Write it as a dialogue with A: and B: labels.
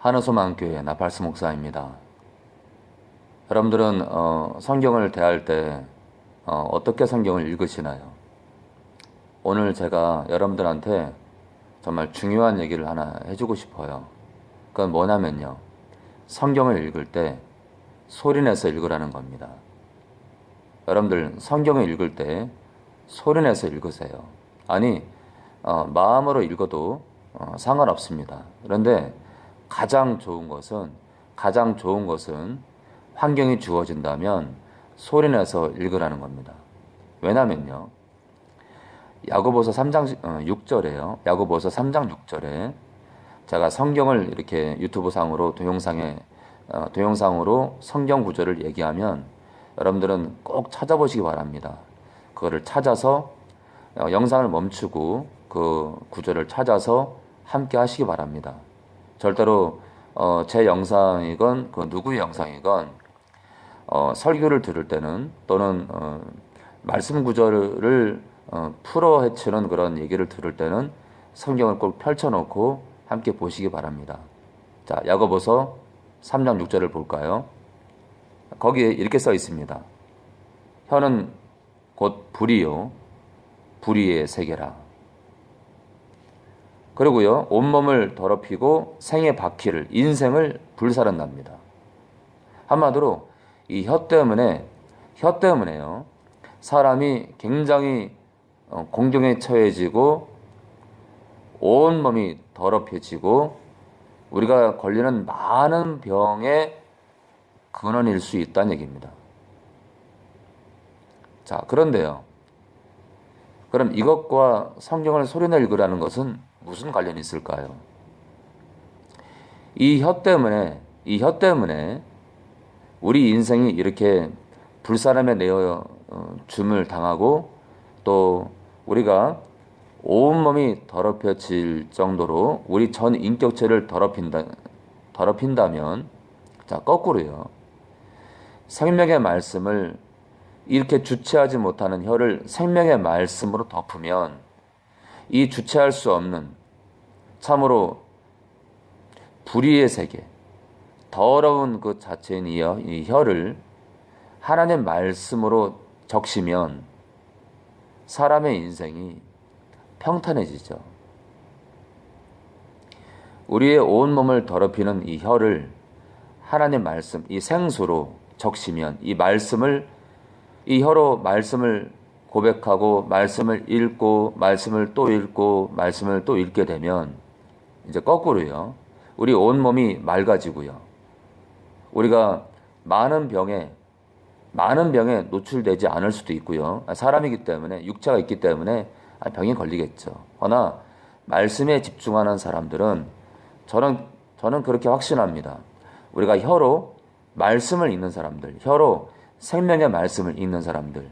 A: 한우소망교회 나팔스 목사입니다. 여러분들은 어, 성경을 대할 때 어, 떻게 성경을 읽으시나요? 오늘 제가 여러분들한테 정말 중요한 얘기를 하나 해주고 싶어요. 그건 뭐냐면요. 성경을 읽을 때 소리내서 읽으라는 겁니다. 여러분들 성경을 읽을 때 소리내서 읽으세요. 아니 어, 마음으로 읽어도 어, 상관없습니다. 그런데 가장 좋은 것은 가장 좋은 것은 환경이 주어진다면 소리내서 읽으라는 겁니다. 왜냐면요. 야고보서 3장 6절에요. 야고보서 3장 6절에 제가 성경을 이렇게 유튜브 상으로 동영상에 어, 동영상으로 성경 구절을 얘기하면 여러분들은 꼭 찾아보시기 바랍니다. 그거를 찾아서 어, 영상을 멈추고 그 구절을 찾아서 함께 하시기 바랍니다. 절대로 어, 제 영상이건 그 누구의 영상이건 어, 설교를 들을 때는 또는 어, 말씀 구절을 어, 풀어 헤치는 그런 얘기를 들을 때는 성경을 꼭 펼쳐놓고 함께 보시기 바랍니다. 자, 야고보서 3장 6절을 볼까요? 거기에 이렇게 써 있습니다. 혀는 곧 불이요, 불의의 세계라. 그리고요, 온몸을 더럽히고 생의 바퀴를, 인생을 불사른답니다. 한마디로 이 혀 때문에, 혀 때문에요, 사람이 굉장히 어, 공경에 처해지고 온몸이 더럽혀지고 우리가 걸리는 많은 병의 근원일 수 있다는 얘기입니다. 자, 그런데요. 그럼 이것과 성경을 소리내 읽으라는 것은 무슨 관련이 있을까요? 이 혀 때문에, 이 혀 때문에 우리 인생이 이렇게 불사람에 내어 어, 줌을 당하고 또 우리가 온몸이 더럽혀질 정도로 우리 전 인격체를 더럽힌다, 더럽힌다면, 자, 거꾸로요. 생명의 말씀을 이렇게 주체하지 못하는 혀를 생명의 말씀으로 덮으면 이 주체할 수 없는 참으로 불의의 세계, 더러운 그 자체인 이, 혀, 이 혀를 하나님 말씀으로 적시면 사람의 인생이 평탄해지죠. 우리의 온 몸을 더럽히는 이 혀를 하나님 말씀, 이 생수로 적시면 이 말씀을 이 혀로 말씀을 고백하고 말씀을 읽고 말씀을 또 읽고 말씀을 또 읽게 되면 이제 거꾸로요. 우리 온 몸이 맑아지고요. 우리가 많은 병에 많은 병에 노출되지 않을 수도 있고요. 사람이기 때문에 육체가 있기 때문에 병이 걸리겠죠. 허나 말씀에 집중하는 사람들은 저는 저는 그렇게 확신합니다. 우리가 혀로 말씀을 읽는 사람들, 혀로 생명의 말씀을 읽는 사람들,